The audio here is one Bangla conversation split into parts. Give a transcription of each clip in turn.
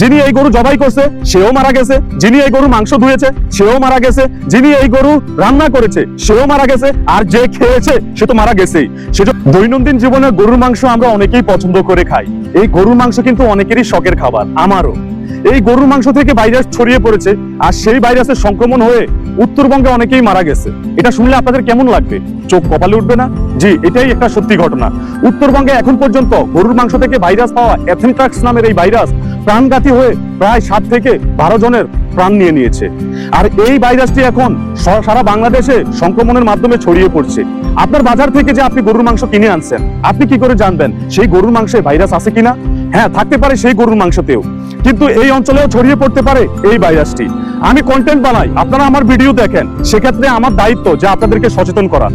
যিনি এই গরু জবাই করছে, সেও মারা গেছে। যিনি এই গরু মাংস ধুয়েছে, সেও মারা গেছে। যিনি এই গরু রান্না করেছে, সেও মারা গেছে। আর যে খেয়েছে, সে তো মারা গেছেই। সেটা দৈনন্দিন জীবনে গরুর মাংস আমরা অনেকেই পছন্দ করে খাই। এই গরুর মাংস কিন্তু অনেকেরই শখের খাবার, আমারও। এই গরুর মাংস থেকে ভাইরাস ছড়িয়ে পড়েছে, আর সেই ভাইরাসের সংক্রমণ হয়ে উত্তরবঙ্গে অনেকেই মারা গেছে। এটা শুনলে আপনাদের কেমন লাগবে? চোখ কপালে উঠবে না? জি, এটাই একটা সত্যি ঘটনা। উত্তরবঙ্গে এখন পর্যন্ত গরুর মাংস থেকে ভাইরাস পাওয়া অ্যাথেন্ট্রাক্স নামের এই ভাইরাস প্রাণঘাতী হয়ে প্রায় সাত থেকে বারো জনের প্রাণ নিয়ে নিয়েছে। আর এই ভাইরাসটি এখন সারা বাংলাদেশে সংক্রমণের মাধ্যমে ছড়িয়ে পড়ছে। আপনার বাজার থেকে যে আপনি গরুর মাংস কিনে আনছেন, আপনি কি করে জানবেন সেই গরুর মাংসে ভাইরাস আছে কিনা? হ্যাঁ থাকতে পারে সেই গরুর মাংসতেও। কিন্তু এই অঞ্চলেও ছড়িয়ে পড়তে পারে এই ভাইরাসটি। আমি কন্টেন্ট বানাই, আপনারা আমার ভিডিও দেখেন। সেক্ষেত্রে আমার দায়িত্ব যে আপনাদেরকে সচেতন করা।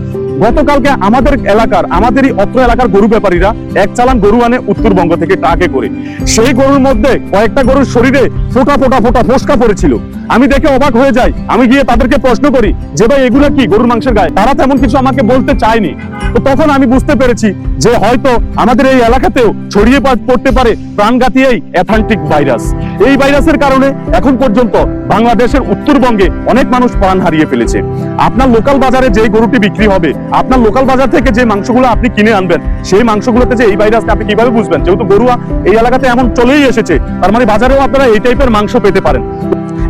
গতকালকে আমাদের এলাকার, আমাদেরই অত্র এলাকার গরু ব্যাপারীরা এক চালান গরু আনে উত্তরবঙ্গ থেকে ট্রাকে করে। সেই গরুর মধ্যে কয়েকটা গরুর শরীরে ফোটা ফোটা ফোটা ফোসকা পড়েছিল। আমি দেখে অবাক হয়ে যাই। আমি গিয়ে তাদেরকে প্রশ্ন করি, যে ভাই, এগুলো কি গরুর মাংসের গায়ে? তারা তেমন কিছু আমাকে বলতে চায়নি। তো তখন আমি বুঝতে পেরেছি যে হয়তো আমাদের এই এলাকাতেও ছড়িয়ে পড়তে পারে প্রাণঘাতী এই অ্যাথান্টিক ভাইরাস এই ভাইরাসের কারণে এখন পর্যন্ত বাংলাদেশের উত্তরবঙ্গে অনেক মানুষ প্রাণ হারিয়ে ফেলেছে। আপনার লোকাল বাজারে যে গরুটি বিক্রি হবে, আপনার লোকাল বাজার থেকে যে মাংসগুলো আপনি কিনে আনবেন, সেই মাংসগুলোতে যে এই ভাইরাসটা আপনি কীভাবে বুঝবেন? যেহেতু গরুয়া এই এলাকাতে এমন চলেই এসেছে, তার মানে বাজারেও আপনারা এই টাইপের মাংস পেতে পারেন।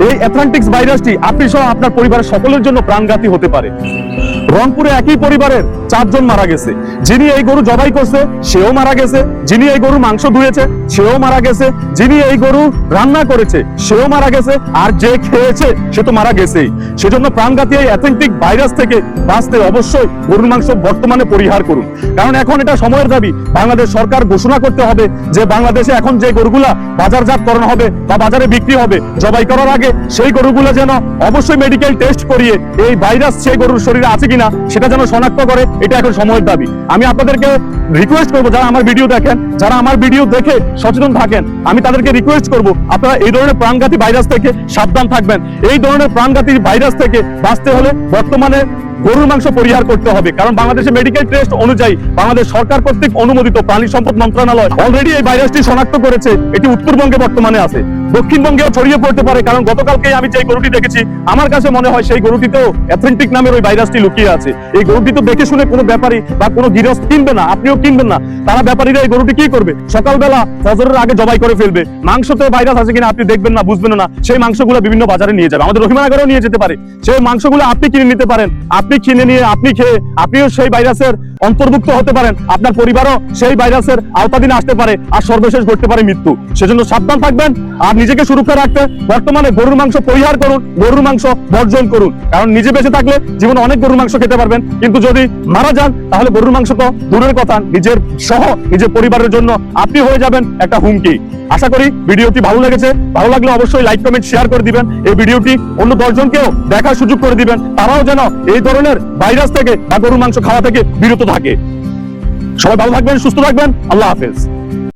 এই অ্যাথলান্টিক্স ভাইরাসটি আপনি সহ আপনার পরিবারের সকলের জন্য প্রাণঘাতী হতে পারে। রংপুরে একই পরিবারের চারজন মারা গেছে। যিনি এই গরু জবাই করছে, সেও মারা গেছে। যিনি এই গরু মাংস ধুয়েছে, সেও মারা গেছে। যিনি এই গরু রান্না করেছে, সেও মারা গেছে। আর যে খেয়েছে, সে তো মারা গেছেই। সেজন্য প্রাণঘাতী এই অ্যাথেন্টিক ভাইরাস থেকে বাঁচতে অবশ্যই গরুর মাংস বর্তমানে পরিহার করুন। কারণ এখন এটা সময়ের দাবি। বাংলাদেশ সরকার ঘোষণা করতে হবে যে বাংলাদেশে এখন যে গরুগুলা বাজারজাতকরণ হবে বা বাজারে বিক্রি হবে, জবাই করার আগে সেই গরুগুলো যেন অবশ্যই মেডিকেল টেস্ট করিয়ে এই ভাইরাস সেই গরুর শরীরে আছে কিনা, সেটা যেন শনাক্ত করে। এটা এখন সময়ের দাবি। আমি আপনাদেরকে রিকোয়েস্ট করব, যারা আমার ভিডিও দেখেন, যারা আমার ভিডিও দেখে সচেতন থাকেন, আমি তাদেরকে রিকোয়েস্ট করব, আপনারা এই ধরনের প্রাণঘাতী ভাইরাস থেকে সাবধান থাকবেন। এই ধরনের প্রাণঘাতী ভাইরাস থেকে বাঁচতে হলে বর্তমানে গরুর মাংস পরিহার করতে হবে। কারণ বাংলাদেশে মেডিকেল টেস্ট অনুযায়ী বাংলাদেশ সরকার কর্তৃক অনুমোদিত প্রাণী সম্পদ মন্ত্রণালয় অলরেডি এই ভাইরাসটি শনাক্ত করেছে। এটি উত্তরবঙ্গে বর্তমানে আছে। দক্ষিণবঙ্গেও ছড়িয়ে পড়তে পারে, কারণ গতকালকে আমি যে গরুটি দেখেছি, আমার কাছে মনে হয় সেই গরুটিতেও অ্যাথেন্টিক নামের ওই ভাইরাসটি লুকিয়ে আছে। এই গরুটি তো দেখে শুনে কোনো ব্যাপারী বা কোনো গৃহস্থ কিনবে না, আপনিও কিনবেন না। তারা ব্যাপারীরা এই গরুটি কি করবে? সকালবেলা ফজরের আগে জবাই করে ফেলবে। মাংসতে ভাইরাস আছে কিনা আপনি দেখবেন না বুঝবেন না। সেই মাংসগুলো বিভিন্ন বাজারে নিয়ে যাবে। আমাদের রহিমানগরেও নিয়ে যেতে পারে। সেই মাংসগুলো আপনি কিনে নিতে পারেন। আপনি কিনে নিয়ে আপনি খেয়ে আপনিও সেই ভাইরাসের অন্তর্ভুক্ত হতে পারেন। আপনার পরিবারও সেই ভাইরাসের আওতাধীনে আসতে পারে আর সর্বশেষ ঘটতে পারে মৃত্যু। সেজন্য সাবধান থাকবেন আর নিজেকে সুরক্ষা রাখতে বর্তমানে গরুর মাংস পরিহার করুন, গরুর মাংস বর্জন করুন। কারণ নিজে বেঁচে থাকলে জীবনে অনেক গরুর মাংস খেতে পারবেন। কিন্তু যদি মারা যান, তাহলে গরুর মাংস তো দূরের কথা, নিজের সহ নিজের পরিবারের জন্য আপনি হয়ে যাবেন একটা হুমকি। আশা করি ভিডিওটি ভালো লেগেছে। ভালো লাগলে অবশ্যই লাইক, কমেন্ট শেয়ার করে দিবেন। এই ভিডিওটি অন্য দশজনকেও দেখার সুযোগ করে দিবেন। তারাও যেন এই ধরনের ভাইরাস থেকে বা গরুর মাংস খাওয়া থেকে বিরত থাকে। সবাই ভালো থাকবেন, সুস্থ থাকবেন। আল্লাহ হাফেজ।